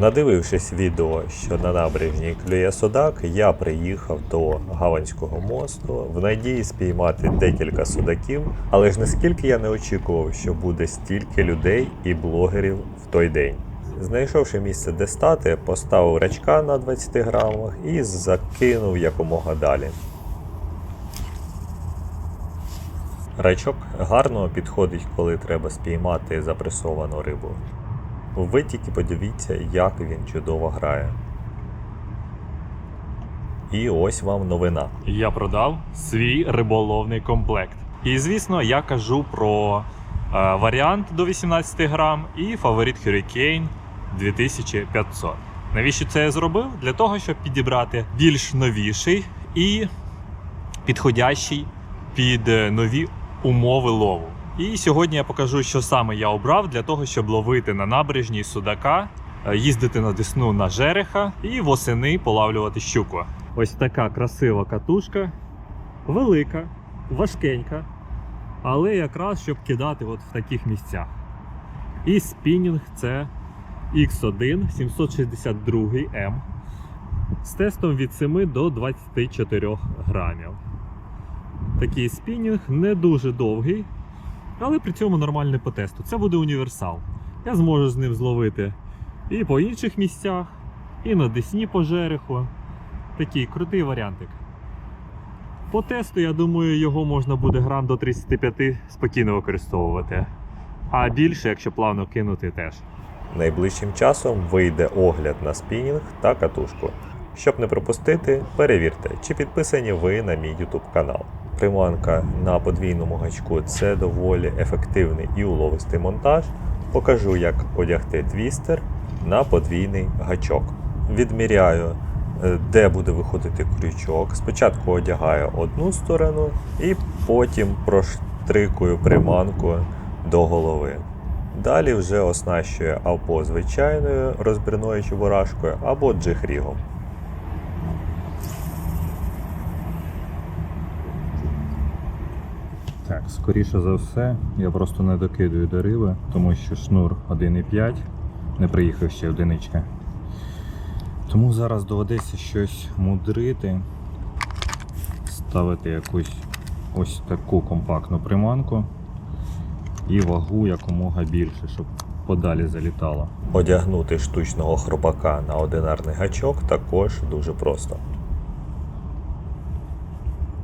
Надивившись відео, що на набережній клює судак, я приїхав до Гаванського мосту в надії спіймати декілька судаків, але ж наскільки я не очікував, що буде стільки людей і блогерів в той день. Знайшовши місце, де стати, поставив рачка на 20 грамах і закинув якомога далі. Рачок гарно підходить, коли треба спіймати запресовану рибу. Ви тільки подивіться, як він чудово грає. І ось вам новина. Я продав свій риболовний комплект. І звісно, я кажу про е, варіант до 18 грам і фаворит Hurricane 2500. Навіщо це я зробив? Для того, щоб підібрати більш новіший і підходящий під е, нові умови лову. І сьогодні я покажу, що саме я обрав для того, щоб ловити на набережній судака, е, їздити на десну на жереха і восени полавлювати щуку. Ось така красива катушка, велика, важкенька, але якраз щоб кидати от в таких місцях. І спінінг це X1 762 М з тестом від 7 до 24 грамів. Такий спінінг не дуже довгий, але при цьому нормальний по тесту. Це буде універсал. Я зможу з ним зловити і по інших місцях, і на Десні по жереху. Такий крутий варіантик. По тесту, я думаю, його можна буде грам до 35 спокійно використовувати. А більше, якщо плавно кинути, теж. Найближчим часом вийде огляд на спінінг та катушку. Щоб не пропустити, перевірте, чи підписані ви на мій YouTube канал. Приманка на подвійному гачку це доволі ефективний і уловистий монтаж. Покажу, як одягти твістер на подвійний гачок. Відміряю, е, де буде виходити крючок. Спочатку одягаю одну сторону і потім проштрикую приманку до голови. Далі вже оснащує або звичайною розбірною чебурашкою, або джихрігом. Так, скоріше за все, я просто не докидую до риби, тому що шнур 1,5, не приїхав ще одиничка. Тому зараз доведеться щось мудрити, ставити якусь ось таку компактну приманку і вагу якомога більше, щоб подалі залітало. Одягнути штучного хробака на одинарний гачок також дуже просто.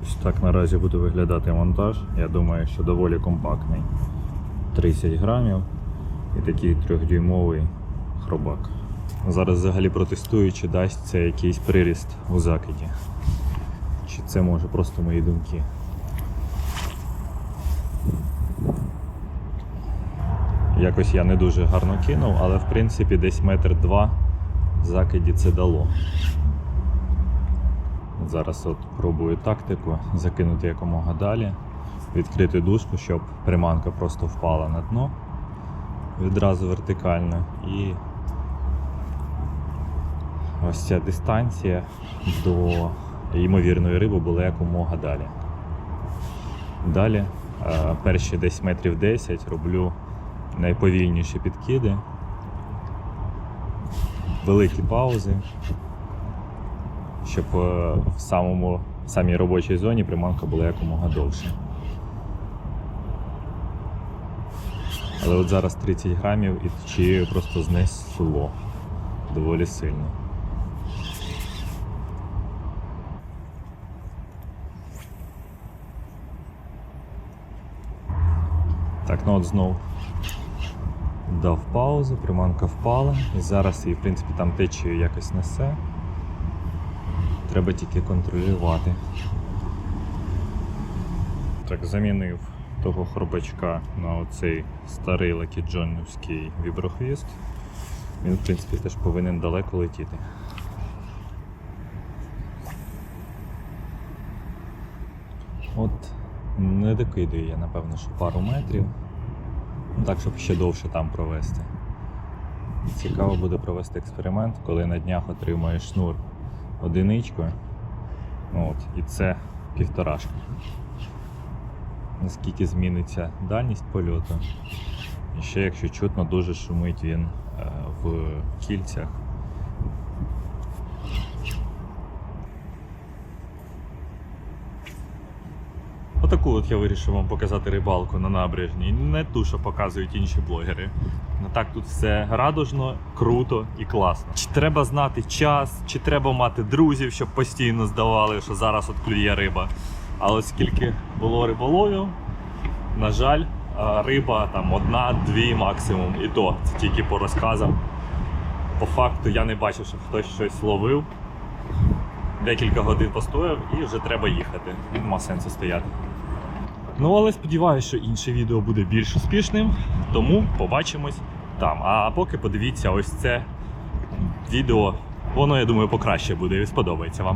Ось так наразі буде виглядати монтаж. Я думаю, що доволі компактний. 30 грамів і такий трьохдюймовий хробак. Зараз взагалі протестую, чи дасть це якийсь приріст у закиді. Чи це може просто мої думки. Якось я не дуже гарно кинув, але в принципі десь метр два закиді це дало. Зараз от пробую тактику закинути якомога далі, відкрити дужку, щоб приманка просто впала на дно. Відразу вертикально. І ось ця дистанція до ймовірної риби була якомога далі. Далі е, перші десь метрів 10 роблю найповільніші підкиди, великі паузи щоб е, в самому в самій робочій зоні приманка була якомога довше. Але от зараз 30 грамів і течією просто знесло доволі сильно. Так, ну от знов дав паузу, приманка впала і зараз її в принципі там течією якось несе. Треба тільки контролювати. Так, замінив того хробачка на оцей старий лакіджонівський віброхвіст. Він, в принципі, теж повинен далеко летіти. От не докидую я, напевно, що пару метрів. Ну, так, щоб ще довше там провести. Цікаво буде провести експеримент, коли на днях отримаєш шнур одиничку. От, і це півторашка. Наскільки зміниться дальність польоту. І ще, якщо чутно, дуже шумить він е, в кільцях. Отаку от я вирішив вам показати рибалку на набережній. Не ту, що показують інші блогери. Ну так тут все радужно, круто і класно. Чи треба знати час, чи треба мати друзів, щоб постійно здавали, що зараз от клює риба. Але оскільки було риболовів, на жаль, риба там одна-дві максимум. І то це тільки по розказам. По факту я не бачив, щоб хтось щось ловив. Декілька годин постояв і вже треба їхати. Нема сенсу стояти. Ну, але сподіваюся, що інше відео буде більш успішним, тому побачимось там. А поки подивіться ось це відео. Воно, я думаю, покраще буде і сподобається вам.